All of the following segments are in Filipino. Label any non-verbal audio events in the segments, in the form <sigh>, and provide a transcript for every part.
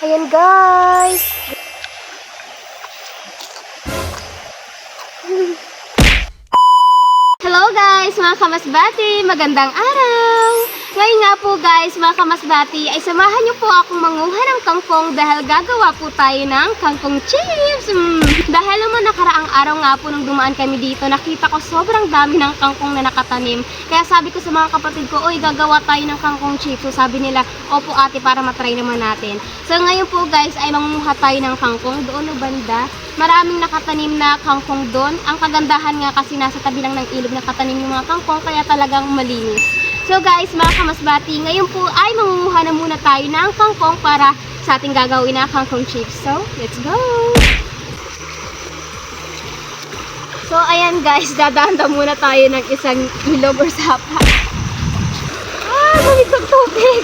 Ayan guys. Hello guys, mga kamasbati! Magandang araw! Ngayon nga po guys, mga kamasbati, ay samahan niyo po akong manguha ng kangkong dahil gagawa po tayo ng kangkong chips! Mm. Dahil naman nakaraang araw nga po nung dumaan kami dito, nakita ko sobrang dami ng kangkong na nakatanim. Kaya sabi ko sa mga kapatid ko, Uy, gagawa tayo ng kangkong chips. So sabi nila, opo ate, para matry naman natin. So ngayon po guys, ay mangunguha tayo ng kangkong doon o banda. Maraming nakatanim na kangkong doon. Ang kagandahan nga kasi nasa tabi lang ng ilog nakatanim yung mga kangkong, kaya talagang malinis. So guys, mga kamasbati, ngayon po ay mangunguha na muna tayo ng kangkong para sa ating gagawin na kangkong chips. So, let's go! So, ayan guys, <laughs> dadanda muna tayo ng isang ilog or sapa. Ah, lamig ng tubig!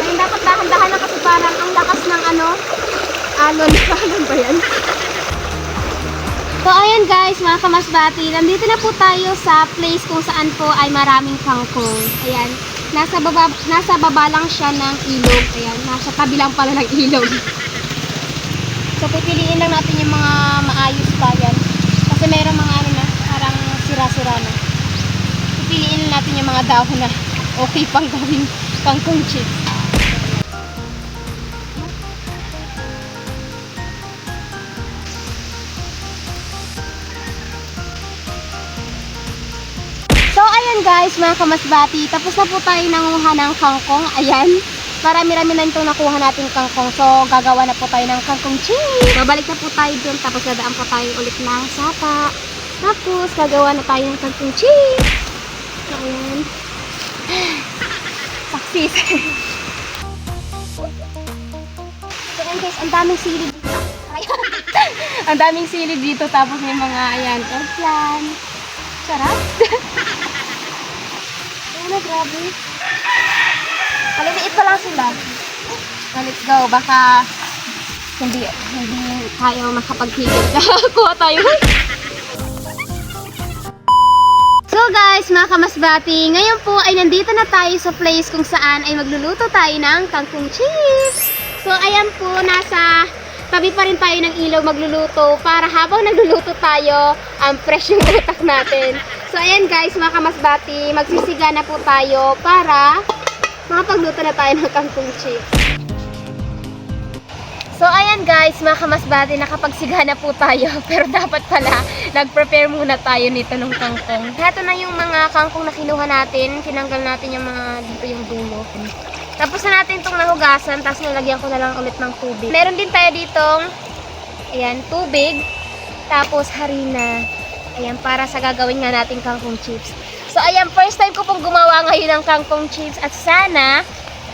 Ngayon dapat dahan-dahan na kasi parang ang lakas ng ano, alon. <laughs> Alon ba yan? So, ayan guys, mga kamasbati, nandito na po tayo sa place kung saan po ay maraming kangkong. Ayan, nasa baba, nasa baba lang siya ng ilog. Ayan, nasa tabi lang pala ng ilog. So, pipiliin lang natin yung mga maayos pa yan. Kasi mayroong mga ano na, parang sira-sira na. Pipiliin natin yung mga dahon na okay pang gawing kangkong chips. Guys, mga kamasbati, tapos na po tayo nanguha ng kangkong. Ayan, marami-rami na itong nakuha natin kangkong. So, gagawa na po tayo ng kangkong chips. Babalik na po tayo dun, tapos dadaan po tayo ulit ng sapa. Tapos, gagawa na tayo ng kangkong. So, ayan. <sighs> Saksis. <laughs> so, ayan guys, ang daming silid dito. <laughs> Ang daming silid dito, tapos may mga, ayan, eggplant. <laughs> Sarap. Na, grabe. Maliliit pa lang sila. So, let's go. Baka hindi, hindi tayo makapagpigil. <laughs> Kuha tayo. So guys, mga kamasbati, ngayon po ay nandito na tayo sa place kung saan ay magluluto tayo ng kangkong chips. So ayan po, nasa tabi pa rin tayo ng ilog magluluto para habang nagluluto tayo, ang fresh yung utak natin. So ayan guys, mga kamasbati, magsisiga na po tayo para makapagluto na tayo ng kangkong chips. So ayan guys, mga kamasbati, nakapagsiga na po tayo. <laughs> Pero dapat pala, nag-prepare muna tayo nito ng kangkong. Heto na yung mga kangkong na kinuha natin. Tinanggal natin yung mga dito yung dulo. Tapos na natin itong nahugasan, tapos nilagyan ko na lang ulit ng tubig. Meron din tayo ditong, ayan, tubig, tapos harina. Ayan, para sa gagawin nga natin kangkong chips. So ayan, first time ko pong gumawa ngayon ng kangkong chips at sana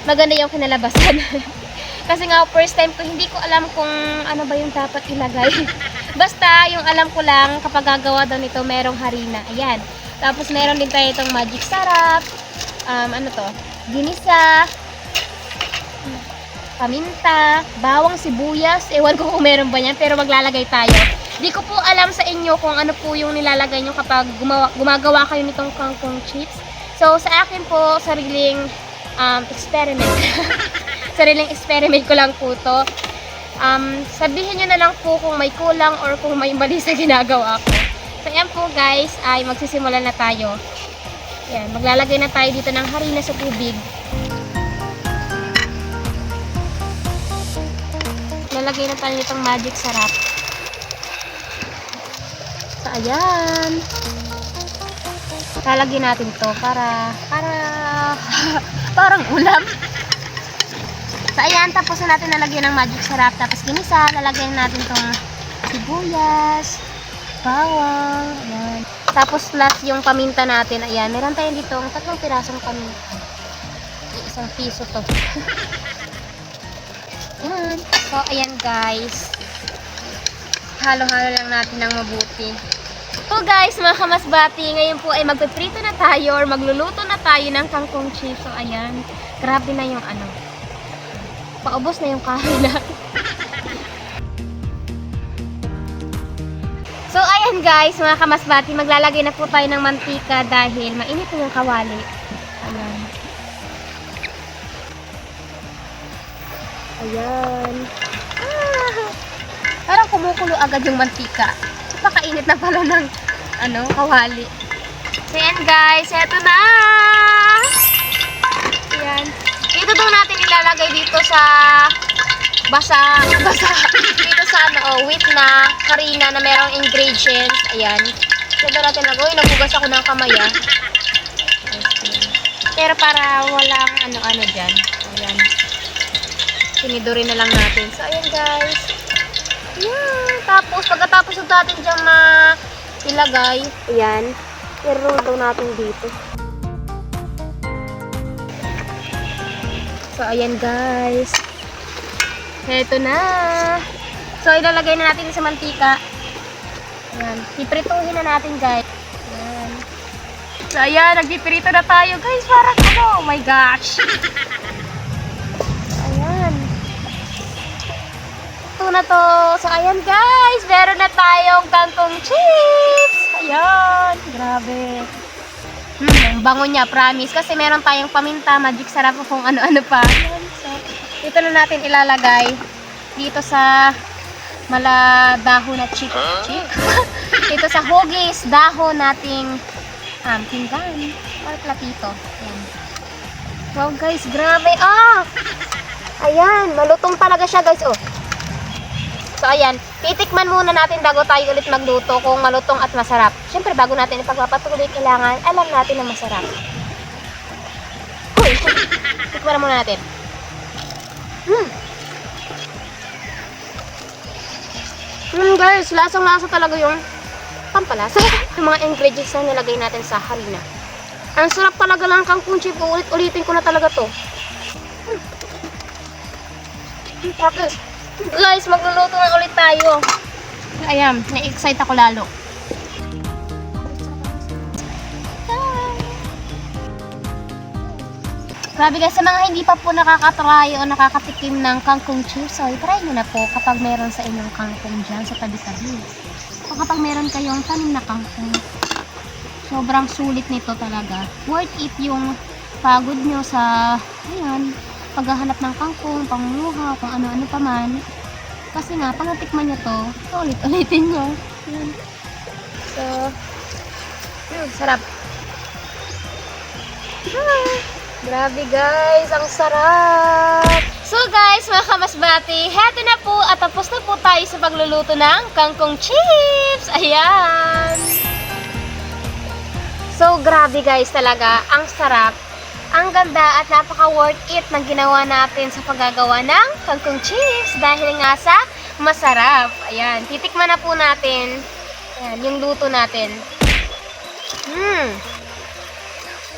maganda yung kinalabasan. <laughs> Kasi nga first time ko, hindi ko alam kung ano ba yung dapat ilagay. <laughs> Basta yung alam ko lang kapag gagawa daw nito merong harina. Ayan. Tapos meron din tayo itong magic sarap. Um, ano to? Ginisa. Paminta. Bawang sibuyas. Ewan ko kung meron ba yan pero maglalagay tayo. Di ko po alam sa inyo kung ano po yung nilalagay nyo kapag gumawa, gumagawa kayo nitong kangkong chips. So sa akin po, sariling um, experiment. <laughs> sariling experiment ko lang po to. Um, sabihin nyo na lang po kung may kulang or kung may mali sa ginagawa ko. So yan po guys, ay magsisimula na tayo. Yan, maglalagay na tayo dito ng harina sa tubig. Lalagay na tayo nitong magic sarap. So ayan. Lalagyan natin to para para <laughs> parang ulam. So, ayan, tapos na natin nalagyan ng magic sarap. Tapos ginisa, lalagyan natin tong sibuyas, bawang, ayan. Tapos plus yung paminta natin, ayan. Meron tayo dito ang tatlong pirasong paminta. Isang piso to. <laughs> ayan. So, ayan guys. Halo-halo lang natin ng mabuti. So guys, mga kamasbati, ngayon po ay magpiprito na tayo or magluluto na tayo ng kangkong chips. So, ayan. Grabe na yung ano paubos na yung kahoy natin. <laughs> so, ayan guys, mga kamasbati, maglalagay na po tayo ng mantika dahil mainit na yung kawali. Ayan. Ah, parang kumukulo agad yung mantika. Napakainit na pala ng ano, kawali. So yan guys, eto na! Ayan. Dito daw natin ilalagay dito sa basa, basa, dito sa ano, oh, wheat na karina na merong ingredients. Ayan. Dito natin lagay. Uy, nagugas ako ng kamay ah. Pero para walang ano-ano dyan. Ayan. Sinidorin na lang natin. So, ayan guys. Ayan. Tapos, pagkatapos natin dyan ma ilagay, ayan, i-roll natin dito. So, ayan guys. Ito na. So, ilalagay na natin sa mantika. Ayan. Iprituhin na natin guys. Ayan. So, ayan. Nagpiprito na tayo guys. Parang ano. Oh my gosh. <laughs> Ito na to. So, ayan guys. Meron na tayong kangkong chips. Ayan. Grabe. Hmm, ang bango niya, promise. Kasi meron tayong paminta, magic sarap kung ano-ano pa. Ayan, so, dito na natin ilalagay dito sa mala dahon na chip. Chip? <laughs> dito sa hugis dahon nating um, pinggan or platito. Ayan. Wow guys, grabe. Ah! Ayan, malutong talaga siya guys. Oh. So ayan, titikman muna natin bago tayo ulit magluto kung malutong at masarap. Siyempre, bago natin ipagpapatuloy, kailangan alam natin na masarap. Uy, tikman na muna natin. Hmm. Hmm guys, lasang-lasa talaga yung pampalasa. <laughs> yung mga ingredients na nilagay natin sa harina. Ang sarap talaga lang kangkong chip. Ulit-ulitin ko na talaga to. Hmm. Hmm, tapos, Guys, magluluto na ulit tayo. Ayan, na-excite ako lalo. Grabe guys, sa mga hindi pa po nakakatry o nakakatikim ng kangkong so try nyo na po kapag meron sa inyong kangkong dyan sa tabi-tabi. O kapag meron kayong tanim na kangkong. Sobrang sulit nito talaga. Worth it yung pagod nyo sa, ayan, paghahanap ng kangkong, pangunguha, kung ano-ano pa man. Kasi nga, pag natikman nyo to, ulit-ulitin nyo. So, mm, sarap. Ah, grabe guys, ang sarap! So guys, mga kamasbati, heto na po at tapos na po tayo sa pagluluto ng kangkong chips! Ayan! So, grabe guys talaga. Ang sarap. Ang ganda at napaka worth it ng ginawa natin sa paggagawa ng kangkong chips dahil nga sa masarap. Ayan, titikman na po natin. Ayan, yung luto natin. Hmm.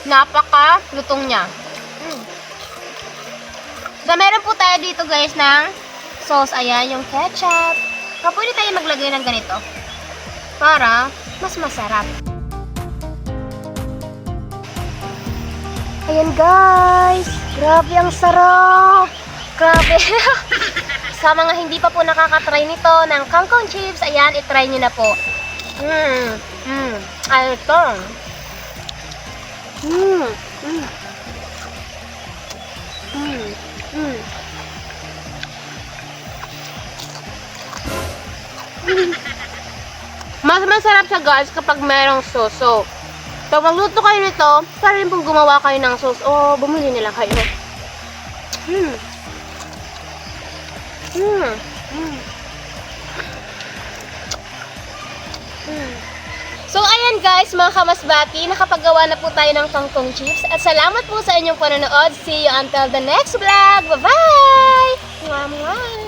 Napaka lutong niya. Hmm. So, meron po tayo dito guys ng sauce. Ayan, yung ketchup. So, pwede tayo maglagay ng ganito. Para mas masarap. Ayan guys, grabe ang sarap. Grabe. <laughs> Sa mga hindi pa po nakakatry nito ng kangkong chips, ayan, itry nyo na po. Mmm, mmm, ano ito? Mmm, mmm. Mmm, mmm. Mas masarap siya guys kapag merong sauce. Pag magluto kayo nito, para rin pong gumawa kayo ng sauce o bumili na lang kayo. Hmm. Hmm. Hmm. Hmm. So, ayan guys, mga kamasbati, nakapagawa na po tayo ng kangkong chips. At salamat po sa inyong panonood. See you until the next vlog. Bye-bye! Mwah, mwah!